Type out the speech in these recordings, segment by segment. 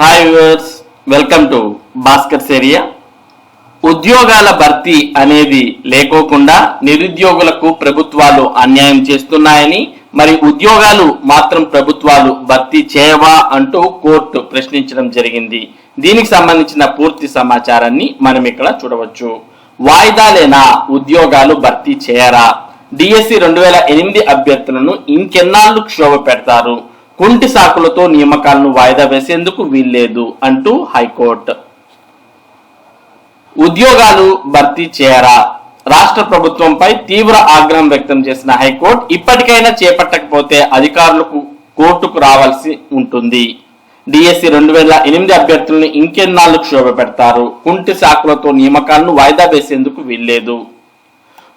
Hi viewers welcome to Bhaskar area ఉద్యోగాల భర్తీ అనేది లేకోకుండా నిరుద్యోగులకు ప్రభుత్వాలు అన్యాయం చేస్తున్నాయని మరి ఉద్యోగాలు మాత్రం ప్రభుత్వాలు భర్తీ చేయవా అంటూ కోర్టు ప్రశ్నించడం జరిగింది. దీనికి సంబంధించిన పూర్తి సమాచారాన్ని మనం ఇక్కడ చూడవచ్చు. వాయిదాలేనా ఉద్యోగాలు భర్తీ చేయరా? డిఎస్సి రెండు వేల ఎనిమిది అభ్యర్థులను ఇంకెన్నాళ్ళు క్షోభ పెడతారు? కుంటి సాకులతో నియామకాలను వాయిదా వేసేందుకు వీల్లేదు అంటూ హైకోర్టు. ఉద్యోగాలు భర్తీ చేయరా? రాష్ట్ర ప్రభుత్వంపై తీవ్ర ఆగ్రహం వ్యక్తం చేసిన హైకోర్టు ఇప్పటికైనా చేపట్టకపోతే అధికారులకు కోర్టుకు రావాల్సి ఉంటుంది. డిఎస్సి రెండు వేల ఎనిమిది అభ్యర్థులను ఇంకెన్నాళ్ళు క్షోభ పెడతారు. కుంటి సాకులతో నియామకాలను వాయిదా వేసేందుకు వీల్లేదు.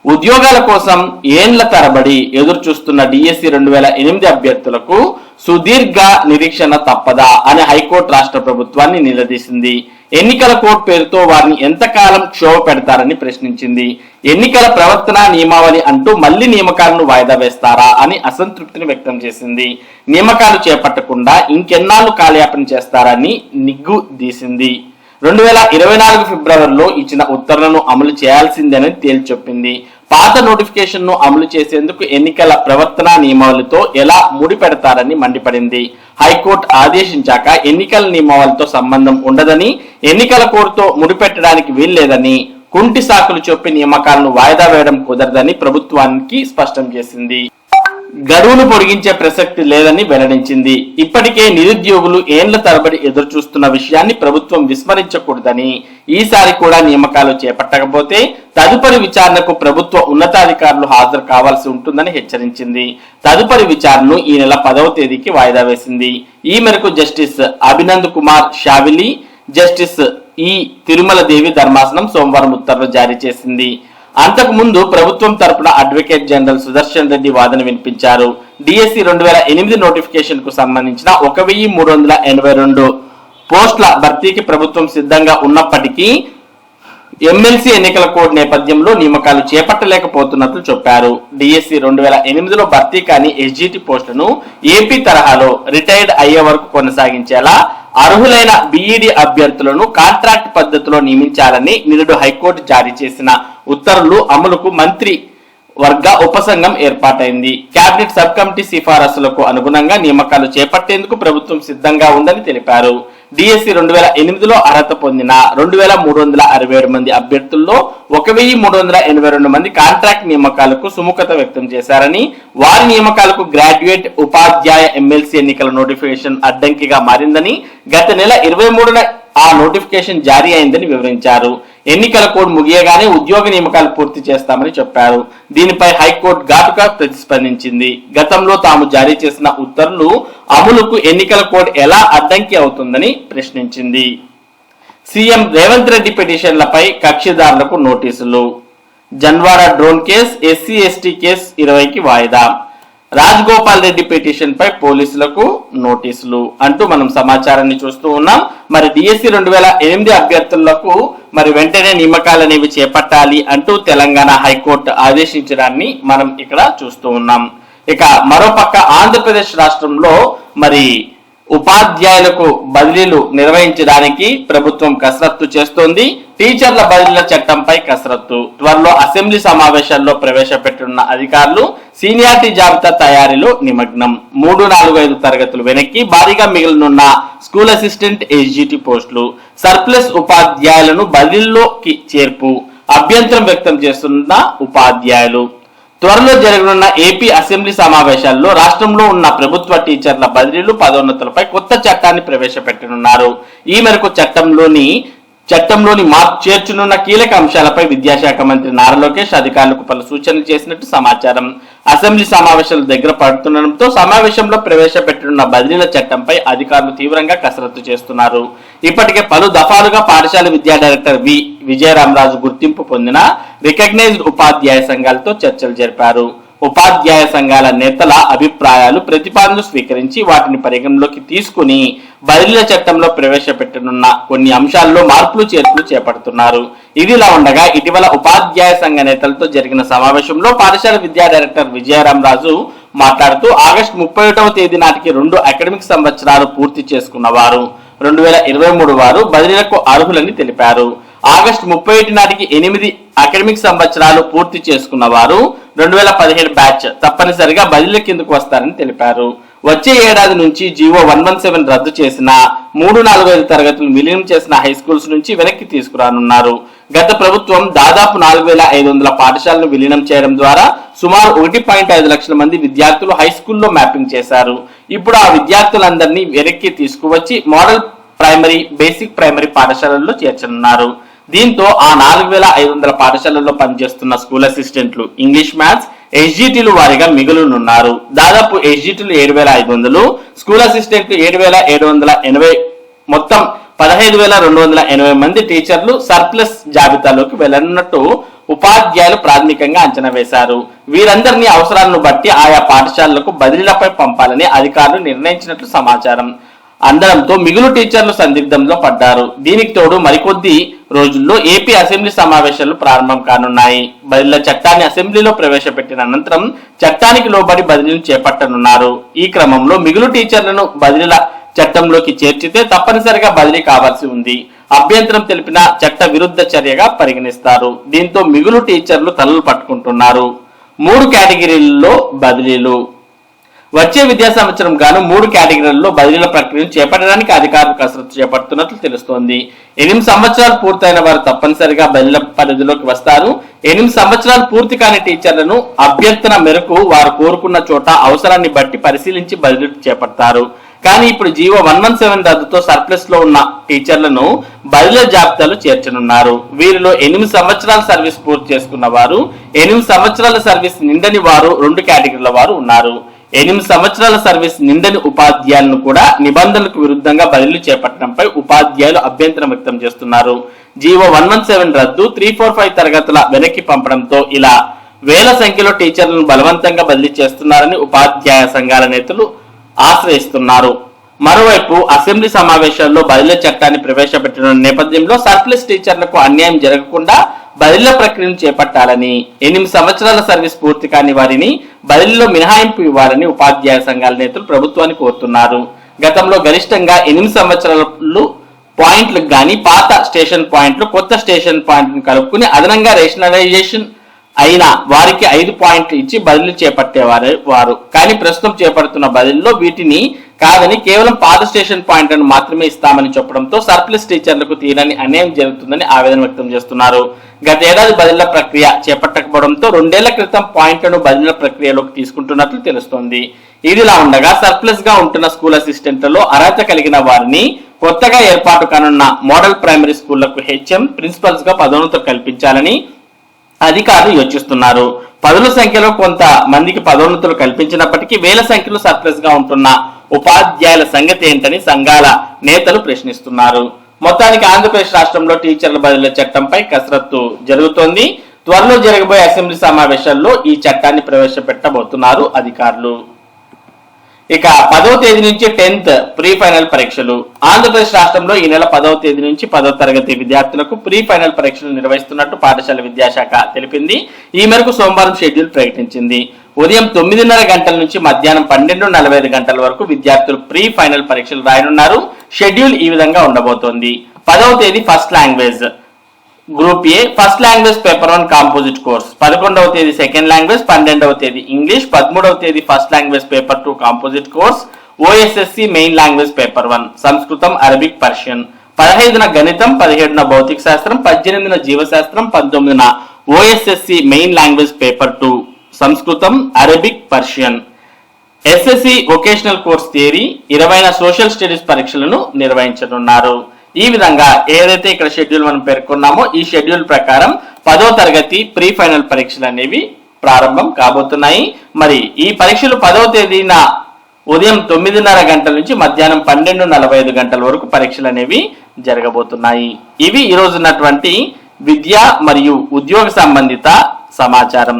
ఉద్యోగాల కోసం ఏండ్ల తరబడి ఎదురు చూస్తున్న డిఎస్సి రెండు వేల ఎనిమిది అభ్యర్థులకు సుదీర్ఘ నిరీక్షణ తప్పదా అని హైకోర్టు రాష్ట్ర ప్రభుత్వాన్ని నిలదీసింది. ఎన్నికల కోర్టు పేరుతో వారిని ఎంతకాలం క్షోభ పెడతారని ప్రశ్నించింది. ఎన్నికల ప్రవర్తన నియమావళి అంటూ మళ్ళీ నియమకాలను వాయిదా వేస్తారా అని అసంతృప్తిని వ్యక్తం చేసింది. నియమకాలు చేపట్టకుండా ఇంకెన్నాళ్ళు కాలయాపన చేస్తారని నిగ్గు తీసింది. రెండు వేల ఇరవై నాలుగు ఫిబ్రవరిలో ఇచ్చిన ఉత్తర్వులను అమలు చేయాల్సిందేనని తేల్చెప్పింది. పాత నోటిఫికేషన్ను అమలు చేసేందుకు ఎన్నికల ప్రవర్తన నియమావళితో ఎలా ముడిపెడతారని మండిపడింది. హైకోర్టు ఆదేశించాక ఎన్నికల నియమావళితో సంబంధం ఉండదని ఎన్నికల కోర్టుతో ముడిపెట్టడానికి వీల్లేదని కుంటి సాకులు చెప్పి నియామకాలను వాయిదా వేయడం కుదరదని ప్రభుత్వానికి స్పష్టం చేసింది. గడువులు పొడిగించే ప్రసక్తి లేదని వెల్లడించింది. ఇప్పటికే నిరుద్యోగులు ఏండ్ల తరబడి ఎదురు చూస్తున్న విషయాన్ని ప్రభుత్వం విస్మరించకూడదని ఈసారి కూడా నియామకాలు చేపట్టకపోతే తదుపరి విచారణకు ప్రభుత్వ ఉన్నతాధికారులు హాజరు కావాల్సి ఉంటుందని హెచ్చరించింది. తదుపరి విచారణను ఈ నెల పదవ తేదీకి వాయిదా వేసింది. ఈ మేరకు justice Abhinand Kumar Shavili justice E Tirumala Devi ధర్మాసనం సోమవారం ఉత్తర్వులు జారీ చేసింది. అంతకు ముందు ప్రభుత్వం తరపున అడ్వకేట్ జనరల్ సుదర్శన్ రెడ్డి వాదన వినిపించారు. డిఎస్సి రెండు వేల ఎనిమిది నోటిఫికేషన్కు సంబంధించిన ఒక వెయ్యి మూడు వందల ఎనభై రెండు పోస్టుల భర్తీకి ప్రభుత్వం సిద్ధంగా ఉన్నప్పటికీ ఎమ్మెల్సీ ఎన్నికల కోడ్ నేపథ్యంలో నియమకాలు చేపట్టలేకపోతున్నట్లు చెప్పారు. డిఎస్సి రెండు వేల ఎనిమిదిలో భర్తీ కాని ఎస్జిటి పోస్టులను ఏపీ తరహాలో రిటైర్డ్ అయ్యే వరకు కొనసాగించేలా అర్హులైన బీఈడి అభ్యర్థులను కాంట్రాక్ట్ పద్ధతిలో నియమించాలని నిరుడు హైకోర్టు జారీ చేసిన ఉత్తర్వులు అమలుకు మంత్రి వర్గ ఉపసంఘం ఏర్పాటైంది. కేబినెట్ సబ్ కమిటీ సిఫారసులకు అనుగుణంగా నియామకాలు చేపట్టేందుకు ప్రభుత్వం సిద్ధంగా ఉందని తెలిపారు. డిఎస్సి రెండు వేల ఎనిమిదిలో అర్హత పొందిన రెండు వేల మూడు వందల అరవై ఏడు మంది అభ్యర్థుల్లో ఒక వెయ్యి మూడు వందల ఎనభై రెండు మంది కాంట్రాక్ట్ నియామకాలకు సుముఖత వ్యక్తం చేశారని వారి నియామకాలకు గ్రాడ్యుయేట్ ఉపాధ్యాయ ఎమ్మెల్సీ ఎన్నికల నోటిఫికేషన్ అడ్డంకిగా మారిందని గత నెల ఇరవై మూడున ఆ నోటిఫికేషన్ జారీ అయిందని వివరించారు. ఎన్నికల కోడ్ ముగియగానే ఉద్యోగ నియామకాలు పూర్తి చేస్తామని చెప్పారు. దీనిపై హైకోర్టు ఘాటుగా ప్రతిస్పందించింది. గతంలో తాము జారీ చేసిన ఉత్తర్వులు అమలుకు ఎన్నికల కోడ్ ఎలా అడ్డంకి అవుతుందని ప్రశ్నించింది. సీఎం రేవంత్ రెడ్డి పిటిషన్లపై కక్షిదారులకు నోటీసులు. Janwada drone case SC ST case ఇరవైకి వాయిదా. రాజగోపాల్ రెడ్డి పిటిషన్ పై పోలీసులకు నోటీసులు అంటూ మనం సమాచారాన్ని చూస్తూ ఉన్నాం. మరి డిఎస్సి రెండు వేల ఎనిమిది అభ్యర్థులకు మరి వెంటనే నియమకాలనేవి అనేవి చేపట్టాలి అంటూ తెలంగాణ హైకోర్టు ఆదేశించడాన్ని మనం ఇక్కడ చూస్తూ ఉన్నాం. ఇక మరోపక్క ఆంధ్రప్రదేశ్ రాష్ట్రంలో మరి ఉపాధ్యాయులకు బదిలీలు నిర్వహించడానికి ప్రభుత్వం కసరత్తు చేస్తోంది. టీచర్ల బదిలీల చట్టంపై కసరత్తు. త్వరలో అసెంబ్లీ సమావేశాల్లో ప్రవేశపెట్టనున్న అధికారులు సీనియారిటీ జాబితా తయారీలో నిమగ్నం. మూడు నాలుగు ఐదు తరగతులు వెనక్కి భారీగా మిగిలినున్న స్కూల్ అసిస్టెంట్ ఎస్జిటి పోస్టులు. సర్ప్లస్ ఉపాధ్యాయులను బదిలీలోకి చేర్పు. అభ్యంతరం వ్యక్తం చేస్తున్న ఉపాధ్యాయులు. త్వరలో జరగనున్న ఏపీ అసెంబ్లీ సమావేశాల్లో రాష్ట్రంలో ఉన్న ప్రభుత్వ టీచర్ల బదిలీలు పదోన్నతులపై కొత్త చట్టాన్ని ప్రవేశపెట్టనున్నారు. ఈ మేరకు చట్టంలోని చట్టంలోని మార్పు చేర్చనున్న కీలక అంశాలపై విద్యాశాఖ మంత్రి నారా లోకేష్ అధికారులకు పలు సూచనలు చేసినట్టు సమాచారం. అసెంబ్లీ సమావేశాలు దగ్గర పడుతుండటంతో సమావేశంలో ప్రవేశపెట్టనున్న బదిలీల చట్టంపై అధికారులు తీవ్రంగా కసరత్తు చేస్తున్నారు. ఇప్పటికే పలు దఫాలుగా పాఠశాల విద్యా డైరెక్టర్ వి. విజయరామరాజు గుర్తింపు పొందిన రికగ్నైజ్డ్ ఉపాధ్యాయ సంఘాలతో చర్చలు జరిపారు. ఉపాధ్యాయ సంఘాల నేతల అభిప్రాయాలు ప్రతిపాదనలు స్వీకరించి వాటిని పరిగణలోకి తీసుకుని బదిలీల చట్టంలో ప్రవేశపెట్టనున్న కొన్ని అంశాల్లో మార్పులు చేర్పులు చేపడుతున్నారు. ఇదిలా ఉండగా ఇటీవల ఉపాధ్యాయ సంఘ నేతలతో జరిగిన సమావేశంలో పాఠశాల విద్యా డైరెక్టర్ విజయరామరాజు మాట్లాడుతూ ఆగస్టు ముప్పై ఒకటవ తేదీ నాటికి రెండు అకాడమిక్ సంవత్సరాలు పూర్తి చేసుకున్నవారు. రెండు వేల ఇరవై మూడు వారు బదిలీలకు అర్హులని తెలిపారు. ఆగస్టు ముప్పై ఒకటి నాటికి ఎనిమిది అకాడమిక్ సంవత్సరాలు పూర్తి చేసుకున్న వారు రెండు వేల పదిహేడు బ్యాచ్ తప్పనిసరిగా బదిలీ కిందకు వస్తారని తెలిపారు. వచ్చే ఏడాది నుంచి జీవో వన్ వన్ సెవెన్ రద్దు చేసిన మూడు నాలుగు ఐదు తరగతులు విలీనం చేసిన హై స్కూల్స్ నుంచి వెనక్కి తీసుకురానున్నారు. గత ప్రభుత్వం దాదాపు నాలుగు వేల ఐదు వందల పాఠశాలను విలీనం చేయడం ద్వారా సుమారు ఒకటి పాయింట్ ఐదు లక్షల మంది విద్యార్థులు హై స్కూల్లో మ్యాపింగ్ చేశారు. ఇప్పుడు ఆ విద్యార్థులందరినీ వెనక్కి తీసుకువచ్చి మోడల్ ప్రైమరీ బేసిక్ ప్రైమరీ పాఠశాలల్లో చేర్చనున్నారు. దీంతో ఆ నాలుగు వేల ఐదు వందల పాఠశాలల్లో పనిచేస్తున్న స్కూల్ అసిస్టెంట్లు ఇంగ్లీష్ మ్యాథ్స్ ఎస్జిటీలు వారిగా మిగులునున్నారు. దాదాపు ఎస్జిటీలు ఏడు వేల ఐదు వందలు స్కూల్ అసిస్టెంట్లు ఏడు వేల ఏడు వందల ఎనభై మొత్తం పదహైదు వేల రెండు వందల ఎనభై మంది టీచర్లు సర్ప్లస్ జాబితాలోకి వెళ్ళనున్నట్టు ఉపాధ్యాయులు ప్రాథమికంగా అంచనా వేశారు. వీరందరినీ అవసరాలను బట్టి ఆయా పాఠశాలలకు బదిలీలపై పంపాలని అధికారులు నిర్ణయించినట్లు సమాచారం. అందడంతో మిగులు టీచర్లు సందిగ్ధంలో పడ్డారు. దీనికి తోడు మరికొద్ది రోజుల్లో ఏపీ అసెంబ్లీ సమావేశాలు ప్రారంభం కానున్నాయి. బదిలీల చట్టాన్ని అసెంబ్లీలో ప్రవేశపెట్టిన అనంతరం చట్టానికి లోబడి బదిలీలు చేపట్టనున్నారు. ఈ క్రమంలో మిగులు టీచర్లను బదిలీల చట్టంలోకి చేర్చితే తప్పనిసరిగా బదిలీ కావాల్సి ఉంది. అభ్యంతరం తెలిపిన చట్ట విరుద్ధ చర్యగా పరిగణిస్తారు. దీంతో మిగులు టీచర్లు తలలు పట్టుకుంటున్నారు. మూడు కేటగిరీల్లో బదిలీలు. వచ్చే విద్యా సంవత్సరం గాను మూడు కేటగిరీల్లో బదిలీల ప్రక్రియను చేపట్టడానికి అధికారులు కసరత్తు చేపడుతున్నట్లు తెలుస్తోంది. ఎనిమిది సంవత్సరాలు పూర్తయిన వారు తప్పనిసరిగా బదిలీల పరిధిలోకి వస్తారు. ఎనిమిది సంవత్సరాలు పూర్తి కాని టీచర్లను అభ్యర్థన మేరకు వారు కోరుకున్న చోట అవసరాన్ని బట్టి పరిశీలించి బదిలీ చేపడతారు. కానీ ఇప్పుడు జీవో వన్ వన్ సెవెన్ రద్దుతో సర్ప్లస్లో ఉన్న టీచర్లను బదిలీ జాబితాలో చేర్చనున్నారు. వీరిలో ఎనిమిది సంవత్సరాల సర్వీస్ పూర్తి చేసుకున్న వారు ఎనిమిది సంవత్సరాల సర్వీస్ నిండని వారు రెండు కేటగిరీల వారు ఉన్నారు. ఎనిమిది సంవత్సరాల సర్వీస్ నిండని ఉపాధ్యాయులను కూడా నిబంధనలకు విరుద్ధంగా బదిలీ చేపట్టడంపై ఉపాధ్యాయులు అభ్యంతరం వ్యక్తం చేస్తున్నారు. జీవో వన్ వన్ సెవెన్ రద్దు త్రీ ఫోర్ ఫైవ్ తరగతుల వెనక్కి పంపడంతో ఇలా వేల సంఖ్యలో టీచర్లను బలవంతంగా బదిలీ చేస్తున్నారని ఉపాధ్యాయ సంఘాల నేతలు ఆశ్రయిస్తున్నారు. మరోవైపు అసెంబ్లీ సమావేశాల్లో బదిలీ చట్టాన్ని ప్రవేశపెట్టిన నేపథ్యంలో సర్ప్లస్ టీచర్లకు అన్యాయం జరగకుండా బదిలీల ప్రక్రియను చేపట్టాలని ఎనిమిది సంవత్సరాల సర్వీస్ పూర్తి కాని వారిని బదిలీలో మినహాయింపు ఇవ్వాలని ఉపాధ్యాయ సంఘాల నేతలు ప్రభుత్వాన్ని కోరుతున్నారు. గతంలో గరిష్టంగా ఎనిమిది సంవత్సరాలు పాయింట్లకు గాని పాత స్టేషన్ పాయింట్లు కొత్త స్టేషన్ పాయింట్ను కలుపుకుని అదనంగా రేషనలైజేషన్ అయిన వారికి ఐదు పాయింట్లు ఇచ్చి బదిలీ చేపట్టేవారు వారు. కానీ ప్రస్తుతం చేపడుతున్న బదిలీలో వీటిని కాదని కేవలం పాత స్టేషన్ పాయింట్లను మాత్రమే ఇస్తామని చెప్పడంతో సర్ప్లస్ టీచర్లకు తీరని అన్యాయం జరుగుతుందని ఆవేదన వ్యక్తం చేస్తున్నారు. గత ఏడాది బదిలీల ప్రక్రియ చేపట్టకపోవడంతో రెండేళ్ళ క్రితం పాయింట్లను బదిలీల ప్రక్రియలోకి తీసుకుంటున్నట్లు తెలుస్తోంది. ఇదిలా ఉండగా సర్ప్లస్గా ఉంటున్న స్కూల్ అసిస్టెంట్లలో అర్హత కలిగిన వారిని కొత్తగా ఏర్పాటు కానున్న మోడల్ ప్రైమరీ స్కూళ్ళకు హెచ్ఎం ప్రిన్సిపల్స్గా పదోన్నత కల్పించాలని అధికారులు యోచిస్తున్నారు. పదుల సంఖ్యలో కొంత మందికి పదోన్నతులు కల్పించినప్పటికీ వేల సంఖ్యలో సర్ప్లస్గా ఉంటున్న ఉపాధ్యాయుల సంగతి ఏంటని సంఘాల నేతలు ప్రశ్నిస్తున్నారు. మొత్తానికి ఆంధ్రప్రదేశ్ రాష్ట్రంలో టీచర్ల బదిలీ చట్టంపై కసరత్తు జరుగుతోంది. త్వరలో జరగబోయే అసెంబ్లీ సమావేశాల్లో ఈ చట్టాన్ని ప్రవేశపెట్టబోతున్నారు అధికారులు. ఇక పదవ తేదీ నుంచి టెన్త్ ప్రీ ఫైనల్ పరీక్షలు. ఆంధ్రప్రదేశ్ రాష్ట్రంలో ఈ నెల పదవ తేదీ నుంచి పదవ తరగతి విద్యార్థులకు ప్రీ ఫైనల్ పరీక్షలు నిర్వహిస్తున్నట్టు పాఠశాల విద్యాశాఖ తెలిపింది. ఈ మేరకు సోమవారం షెడ్యూల్ ప్రకటించింది. ఉదయం తొమ్మిదిన్నర గంటల నుంచి మధ్యాహ్నం పన్నెండు నలభై ఐదు గంటల వరకు విద్యార్థులు ప్రీ ఫైనల్ పరీక్షలు రాయనున్నారు. షెడ్యూల్ ఈ విధంగా ఉండబోతోంది. పదవ తేదీ first language. Group A first language paper one composite course. పదకొండవ తేదీ సెకండ్ లాంగ్వేజ్ పన్నెండవ తేదీ ఇంగ్లీష్ పదమూడవ తేదీ first language paper two composite course OSSC main language paper one సంస్కృతం అరబిక్ పర్షియన్. పదహైదున గణితం పదిహేడున భౌతిక శాస్త్రం పద్దెనిమిదిన జీవశాస్త్రం పంతొమ్మిదిన OSSC main language paper two. సంస్కృతం Arabic Persian. SSC vocational course theory ఇరవైన సోషల్ స్టడీస్ పరీక్షలను నిర్వహించనున్నారు. ఈ విధంగా ఏదైతే ఇక్కడ షెడ్యూల్ మనం పేర్కొన్నామో ఈ షెడ్యూల్ ప్రకారం పదో తరగతి ప్రీ ఫైనల్ పరీక్షలు అనేవి ప్రారంభం కాబోతున్నాయి. మరి ఈ పరీక్షలు పదవ తేదీన ఉదయం తొమ్మిదిన్నర గంటల నుంచి మధ్యాహ్నం పన్నెండు నలభై ఐదు గంటల వరకు పరీక్షలు అనేవి జరగబోతున్నాయి. ఇవి ఈ ఉన్నటువంటి విద్య మరియు ఉద్యోగ సంబంధిత సమాచారం.